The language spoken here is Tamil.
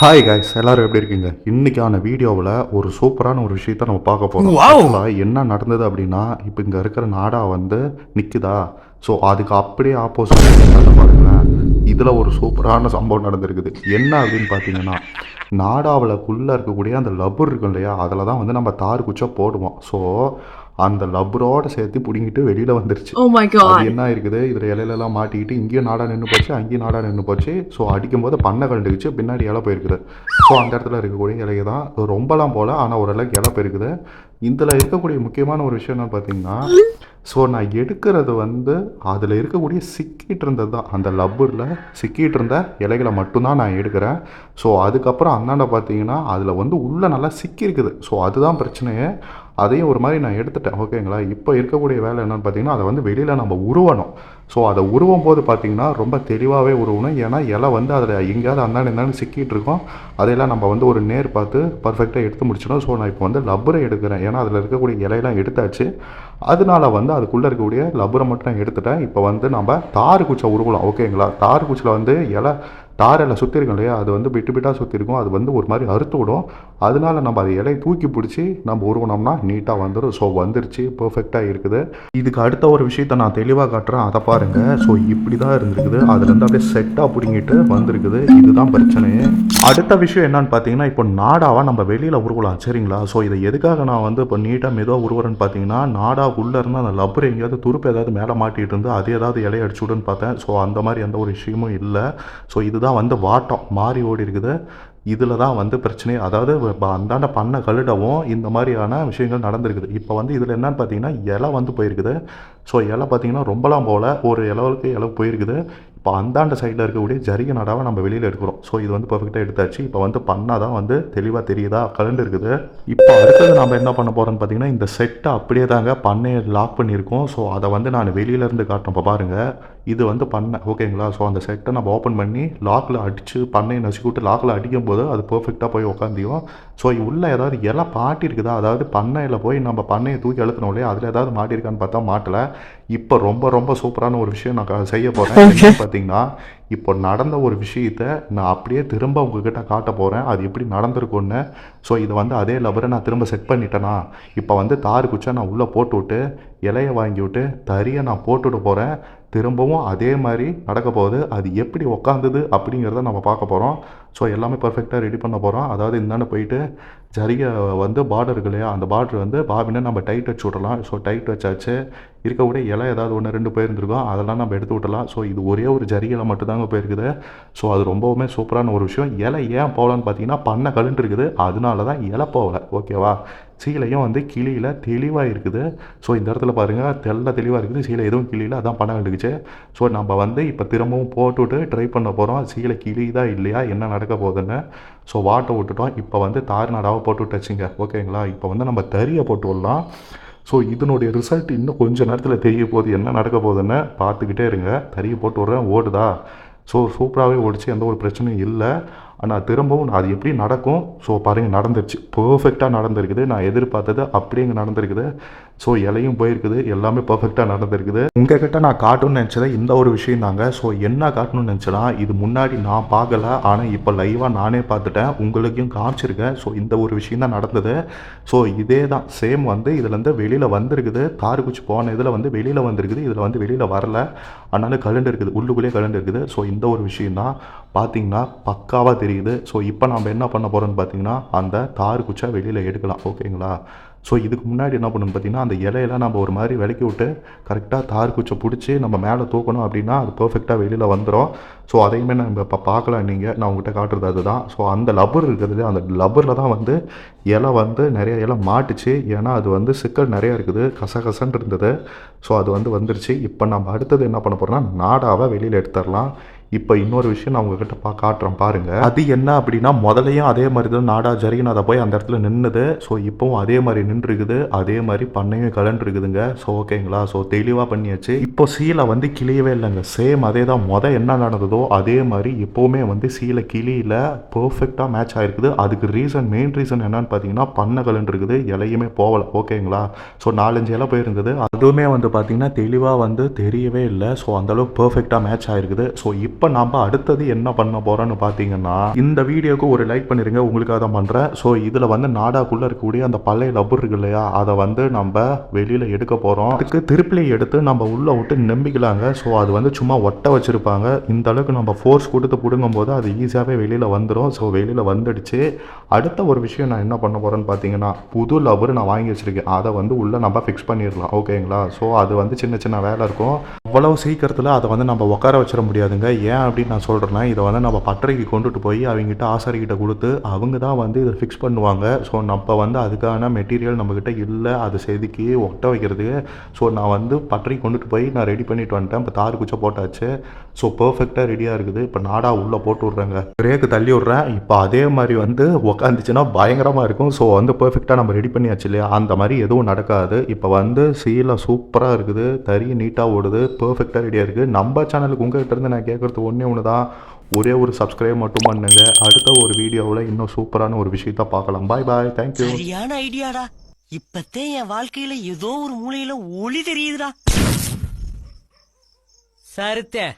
ஹாய் கைஸ் எல்லாரும் எப்படி இருக்கீங்க? இன்னைக்கான வீடியோவில் ஒரு சூப்பரான ஒரு விஷயத்த நம்ம பார்க்க போகிறோம் என்ன நடந்தது அப்படின்னா இப்போ இங்கே இருக்கிற நாடா வந்து நிற்குதா ஸோ அதுக்கு அப்படியே ஆப்போசிட் பாருங்களேன். இதில் ஒரு சூப்பரான சம்பவம் நடந்திருக்குது. என்ன அப்படின்னு பார்த்தீங்கன்னா நாடாவிலக்குள்ளே இருக்கக்கூடிய அந்த லப்பர் இருக்கும் இல்லையா? அதில் தான் வந்து நம்ம தார் குச்சா போடுவோம். ஸோ அந்த லப்பரோட சேர்த்து பிடுங்கிட்டு வெளியில் வந்துருச்சு. Oh அது. என்ன இருக்குது இதில் இலையிலலாம் மாட்டிக்கிட்டு இங்கேயும் நாடா நின்று போச்சு அங்கேயும் நாடா நின்று போச்சு. ஸோ அடிக்கும்போது பண்ணை கண்டுக்குச்சு பின்னாடி இலை போயிருக்குது. ஸோ அந்த இடத்துல இருக்கக்கூடிய இலையை தான் ரொம்பலாம் போல ஆனால் ஓரளவுக்கு இலை போயிருக்குது. இதில் இருக்கக்கூடிய முக்கியமான ஒரு விஷயம் என்ன பார்த்தீங்கன்னா ஸோ நான் எடுக்கிறது வந்து அதில் இருக்கக்கூடிய சிக்கிட்டு இருந்தது தான். அந்த லப்பரில் சிக்கிட்டு இருந்த இலைகளை மட்டும்தான் நான் எடுக்கிறேன். ஸோ அதுக்கப்புறம் அந்தாண்ட பார்த்தீங்கன்னா அதில் வந்து உள்ளே நல்லா சிக்கியிருக்குது. ஸோ அதுதான் பிரச்சனையே. அதையும் ஒரு மாதிரி நான் எடுத்துட்டேன். ஓகேங்களா இப்போ இருக்கக்கூடிய வேலை என்னன்னு பார்த்தீங்கன்னா அதை வந்து வெளியில் நம்ம உருவணும். ஸோ அதை உருவும் போது பார்த்தீங்கன்னா ரொம்ப தெளிவாகவே உருவணும். ஏன்னா இலை வந்து அதில் எங்கேயாவது அந்தாண்டு இருந்தாலும் சிக்கிட்டு இருக்கோம். அதையெல்லாம் நம்ம வந்து ஒரு நேர் பார்த்து பர்ஃபெக்டாக எடுத்து முடிச்சிடும் ஸோ நான் இப்போ வந்து லப்பரை எடுக்கிறேன். ஏன்னா அதில் இருக்கக்கூடிய இலையெல்லாம் எடுத்தாச்சு. அதனால வந்து அதுக்குள்ளே இருக்கக்கூடிய லப்பரை மட்டும் நான் எடுத்துட்டேன். இப்போ வந்து நம்ம தார் குச்சை உருவலாம். ஓகேங்களா தார் குச்சியில் வந்து இலை தாரில் சுற்றி இருக்கும் இல்லையா? அது வந்து பிட்டு பிட்டாக சுற்றி இருக்கும் அது வந்து ஒரு மாதிரி அறுத்து விடும். அதனால நம்ம அதை இலையை தூக்கி பிடிச்சி நம்ம உருவனோம்னா நீட்டாக வந்துடும் ஸோ வந்துருச்சு. பர்ஃபெக்டாக இருக்குது. இதுக்கு அடுத்த ஒரு விஷயத்த நான் தெளிவாக காட்டுறேன். அதை பாருங்கள் ஸோ இப்படி தான் இருந்திருக்குது. அதுலேருந்து அப்படியே செட்டாக பிடிங்கிட்டு வந்திருக்குது. இதுதான் பிரச்சனையே அடுத்த விஷயம் என்னன்னு பார்த்தீங்கன்னா இப்போ நாடாவாக நம்ம வெளியில் உருவலாம். சரிங்களா? ஸோ இதை எதுக்காக நான் வந்து இப்போ நீட்டாக மெதுவாக உருவுறேன்னு பார்த்தீங்கன்னா நாடா உள்ளே இருந்து அந்த லப்பர் எங்கேயாவது துருப்பு ஏதாவது மேலே மாட்டிகிட்டு இருந்து அது ஏதாவது இலையை அடிச்சு விடுன்னு பார்த்தேன். ஸோ அந்த மாதிரி எந்த ஒரு விஷயமும் இல்லை. ஸோ இதுதான் வந்து வாட்டம் மாறி ஓடி இருக்குது. இதில் தான் வந்து பிரச்சனை. அதாவது ப- அந்தாண்ட பண்ண கழுடவும் இந்த மாதிரியான விஷயங்கள் நடந்திருக்குது. இப்போ வந்து இதில் என்னன்னு பார்த்தீங்கன்னா இலை வந்து போயிருக்குது. ஸோ இலை பார்த்தீங்கன்னா ரொம்பலாம் போகல ஒரு இலவுக்கு இலை போயிருக்குது. இப்போ அந்தாண்ட சைடில் இருக்கக்கூடிய ஜரிகை நடாவை நம்ம வெளியில் எடுக்கிறோம். ஸோ இது வந்து பர்ஃபெக்டாக எடுத்தாச்சு. இப்போ வந்து பண்ணால் தான் வந்து தெளிவாக தெரியுதா? கலண்டு இருக்குது. இப்போ அடுத்தது நம்ம என்ன பண்ண போகிறோம்னு பார்த்தீங்கன்னா இந்த செட்டை அப்படியே தாங்க பண்ணையை லாக் பண்ணியிருக்கோம். ஸோ அதை வந்து நான் வெளியிலேருந்து காட்டுறேன். இப்போ பாருங்கள் இது வந்து பண்ணை. ஓகேங்களா ஸோ அந்த செட்டை நம்ம ஓப்பன் பண்ணி லாக்கில் அடித்து பண்ணையை நசுக்கி விட்டு லாக்கில் அடிக்கும் போது அது பர்ஃபெக்டாக போய் உட்காந்தியும் ஸோ உள்ளே ஏதாவது இலை பாட்டி இருக்குதா அதாவது பண்ணையில் போய் நம்ம பண்ணையை தூக்கி அழுத்தணும் இல்லையா? அதில் ஏதாவது மாட்டியிருக்கான்னு பார்த்தா மாட்டலை. இப்போ ரொம்ப ரொம்ப சூப்பரான ஒரு விஷயம் நான் செய்ய போகிறேன் பார்த்தீங்கன்னா இப்போ நடந்த ஒரு விஷயத்த நான் அப்படியே திரும்ப உங்ககிட்ட காட்ட போகிறேன் அது எப்படி நடந்திருக்கும்னு. ஸோ இதை வந்து அதே லவரை நான் திரும்ப செட் பண்ணிட்டேனா இப்போ வந்து தார் குச்சா நான் உள்ளே போட்டு விட்டு இலையை வாங்கி விட்டு தறியை நான் போட்டுவிட போகிறேன் திரும்பவும் அதே மாதிரி நடக்க போகுது. அது எப்படி உக்காந்தது அப்படிங்கிறத நம்ம பார்க்க போகிறோம் ஸோ எல்லாமே பர்ஃபெக்டாக ரெடி பண்ண போகிறோம் அதாவது இந்தாண்டு போயிட்டு ஜரிகை வந்து பார்டர் இருக்கு இல்லையா அந்த பார்டர் வந்து பாபினை நம்ம டைட் வச்சு விடலாம் ஸோ டைட் வச்சாச்சு. இருக்கக்கூடிய இலை ஏதாவது ஒன்று ரெண்டு போயிருந்துருக்கோம். அதெல்லாம் நம்ம எடுத்து விட்டலாம் ஸோ இது ஒரே ஒரு ஜரிகையில் மட்டும்தாங்க போயிருக்குது. ஸோ அது ரொம்பவுமே சூப்பரான ஒரு விஷயம். இலை ஏன் போகலான்னு பார்த்தீங்கன்னா பண்ணை கழுண்டு இருக்குது அதனால தான் இலை போகலை. ஓகேவா சீலையும் வந்து கிளியில் தெளிவாக இருக்குது. ஸோ இந்த இடத்துல பாருங்கள் தெல்ல தெளிவாக இருக்குது. சீலை எதுவும் கிளியில் அதான் பணம் கண்டுக்குச்சு ஸோ நம்ம வந்து இப்போ திரும்பவும் போட்டுவிட்டு ட்ரை பண்ண போகிறோம் சீலை கிளிதா இல்லையா? என்ன நடக்க போகுதுன்னு. ஸோ வாட்டை விட்டுட்டோம். இப்போ வந்து தார் நடாவை போட்டு விட்டாச்சுங்க. ஓகேங்களா இப்போ வந்து நம்ம தறியை போட்டு விடலாம். ஸோ இதனுடைய ரிசல்ட் இன்னும் கொஞ்ச நேரத்தில் தெரிய போகுது. என்ன நடக்க போகுதுன்னு பார்த்துக்கிட்டே இருங்க. தறியை போட்டு விட்றேன். ஓடுதா? ஸோ சூப்பராகவே ஓடிச்சு. எந்த ஒரு பிரச்சனையும் இல்லை. ஆனால் திரும்பவும் அது எப்படி நடக்கும்? ஸோ பாருங்கள் நடந்துருச்சு. பர்ஃபெக்டாக நடந்திருக்குது. நான் எதிர்பார்த்தது அப்படியே நடந்திருக்குது. ஸோ இலையும் போயிருக்குது. எல்லாமே பர்ஃபெக்டாக நடந்திருக்குது. உங்ககிட்ட நான் காட்டணும்னு நினச்சது இந்த ஒரு விஷயம் தாங்க. ஸோ என்ன காட்டணும்னு நினச்சேன்னா இது முன்னாடி நான் பார்க்கல. ஆனால் இப்போ லைவாக நானே பார்த்துட்டேன். உங்களுக்கும் காமிச்சிருக்கேன். ஸோ இந்த ஒரு விஷயம் தான் நடந்தது. ஸோ இதே தான். சேம் வந்து இதுலேருந்து வெளியில் வந்திருக்குது. கார் குச்சி போன இதில் வந்து வெளியில் வந்திருக்குது. இதில் வந்து வெளியில் வரல. அதனால கலண்டு இருக்குது. உள்ளுக்குள்ளேயே கலண்டு இருக்குது. ஸோ இந்த ஒரு விஷயம் தான். பார்த்தீங்கன்னா பக்காவாக தெரியுது. ஸோ இப்போ நம்ம என்ன பண்ண போகிறோம்னு பார்த்தீங்கன்னா அந்த தார் குச்சா வெளியில் எடுக்கலாம். ஓகேங்களா ஸோ இதுக்கு முன்னாடி என்ன பண்ணணும் பார்த்தீங்கன்னா அந்த இலையெல்லாம் நம்ம ஒரு மாதிரி விலக்கி விட்டு கரெக்டாக தார் குச்சை பிடிச்சி நம்ம மேலே தூக்கணும் அப்படின்னா அது பர்ஃபெக்டாக வெளியில் வந்துடும் ஸோ அதையுமே நம்ம இப்போ பார்க்கலாம் நீங்கள் நான் உங்கள்கிட்ட காட்டுறது அதுதான். ஸோ அந்த லப்பர் இருக்குது அந்த லப்பரில் தான் வந்து இலை வந்து நிறைய இலை மாட்டுச்சு. ஏன்னா அது வந்து சிக்கல் நிறையா இருக்குது. கசகசன்னு இருந்தது. ஸோ அது வந்து வந்துருச்சு. இப்போ நம்ம அடுத்தது என்ன பண்ண போகிறோம்னா நாடாவை வெளியில் எடுத்துடலாம். இப்போ இன்னொரு விஷயம் நான் உங்ககிட்ட பா காட்டுறேன் பாருங்க. அது என்ன அப்படின்னா முதலையும் அதே மாதிரி தான் நாடா ஜரிகநாதா போய் அந்த இடத்துல நின்றுது ஸோ இப்போவும் அதே மாதிரி நின்றுருக்குது. அதே மாதிரி பண்ணையும் கலண்டுருக்குதுங்க ஸோ ஓகேங்களா? ஸோ தெளிவாக பண்ணியாச்சு. இப்போ சீலை வந்து கிளியவே இல்லைங்க. சேம் அதே தான். முத என்ன நடந்ததோ அதே மாதிரி இப்போவுமே வந்து சீலை கிளியில் பர்ஃபெக்டாக மேட்ச் ஆகிருக்குது அதுக்கு ரீசன் மெயின் ரீசன் என்னன்னு பார்த்தீங்கன்னா பண்ணை கலண்டுருக்குது இலையுமே போகலை. ஓகேங்களா? ஸோ நாலஞ்சு இலை போயிருந்தது. அதுவுமே வந்து பார்த்தீங்கன்னா தெளிவாக வந்து தெரியவே இல்லை. ஸோ அந்தளவுக்கு பர்ஃபெக்டாக மேட்ச் ஆகிருக்குது ஸோ இப்போ இப்போ நம்ம அடுத்தது என்ன பண்ண போகிறோன்னு பார்த்தீங்கன்னா இந்த வீடியோக்கு ஒரு லைக் பண்ணிடுங்க உங்களுக்காக தான் பண்ணுறேன் ஸோ இதில் வந்து நாடாக்குள்ளே இருக்கக்கூடிய அந்த பழைய லப்பர் இருக்கு இல்லையா அதை வந்து நம்ம வெளியில் எடுக்க போகிறோம் அதுக்கு திருப்பிலை எடுத்து நம்ம உள்ளே விட்டு நம்பிக்கலாங்க ஸோ அது வந்து சும்மா ஒட்ட வச்சுருப்பாங்க. இந்த அளவுக்கு நம்ம ஃபோர்ஸ் கொடுத்து பிடுங்கும் போது அது ஈஸியாகவே வெளியில் வந்துடும் ஸோ வெளியில் வந்துடுச்சு. அடுத்த ஒரு விஷயம் நான் என்ன பண்ண போகிறேன்னு பார்த்தீங்கன்னா புது லப்பர் நான் வாங்கி வச்சுருக்கேன். அதை வந்து உள்ளே நம்ம ஃபிக்ஸ் பண்ணிடலாம். ஓகேங்களா ஸோ அது வந்து சின்ன சின்ன வேலை இருக்கும். அவ்வளவு சீக்கிரத்தில் அதை வந்து நம்ம உட்கார வச்சிட முடியாதுங்க. ஏன் அப்படின்னு நான் சொல்கிறேன்னா இதை வந்து நம்ம பட்டறைக்கு கொண்டுட்டு போய் அவங்ககிட்ட ஆசாரிக்கிட்ட கொடுத்து அவங்க தான் வந்து இதை ஃபிக்ஸ் பண்ணுவாங்க. ஸோ நம்ம வந்து அதுக்கான மெட்டீரியல் நம்மக்கிட்ட இல்லை. அதை செதுக்கி ஒட்ட வைக்கிறதுக்கு. ஸோ நான் வந்து பட்டறைக்கு கொண்டுட்டு போய் நான் ரெடி பண்ணிட்டு வந்துட்டேன். இப்போ தார் குச்சை போட்டாச்சு. ஸோ பர்ஃபெக்டாக ரெடியாக இருக்குது. இப்போ நாடா உள்ளே போட்டு விட்றேங்க. பிரேக்கு தள்ளி விட்றேன். இப்போ அதே மாதிரி வந்து உக்காந்துச்சுன்னா பயங்கரமாக இருக்கும். ஸோ வந்து பர்ஃபெக்டாக நம்ம ரெடி பண்ணியாச்சு இல்லையா? அந்த மாதிரி எதுவும் நடக்காது. இப்போ வந்து சீலை சூப்பராக இருக்குது. தறி நீட்டாக ஓடுது. பர்ஃபெக்டாக ரெடியாக இருக்குது நம்ம சேனலுக்கு உங்ககிட்ட இருந்து நான் கேட்குறது ஒன்றே ஒன்று தான் ஒரே ஒரு சப்ஸ்கிரைப் மட்டும் பண்ணுங்க. அடுத்த ஒரு வீடியோவில் இன்னும் சூப்பரான ஒரு விஷயத்த பார்க்கலாம். பாய் பாய் தேங்க்யூ சரியான ஐடியாடா இப்பத்தே என் வாழ்க்கையில ஏதோ ஒரு மூலையில ஒளி தெரியுதுடா. சருத்தேன்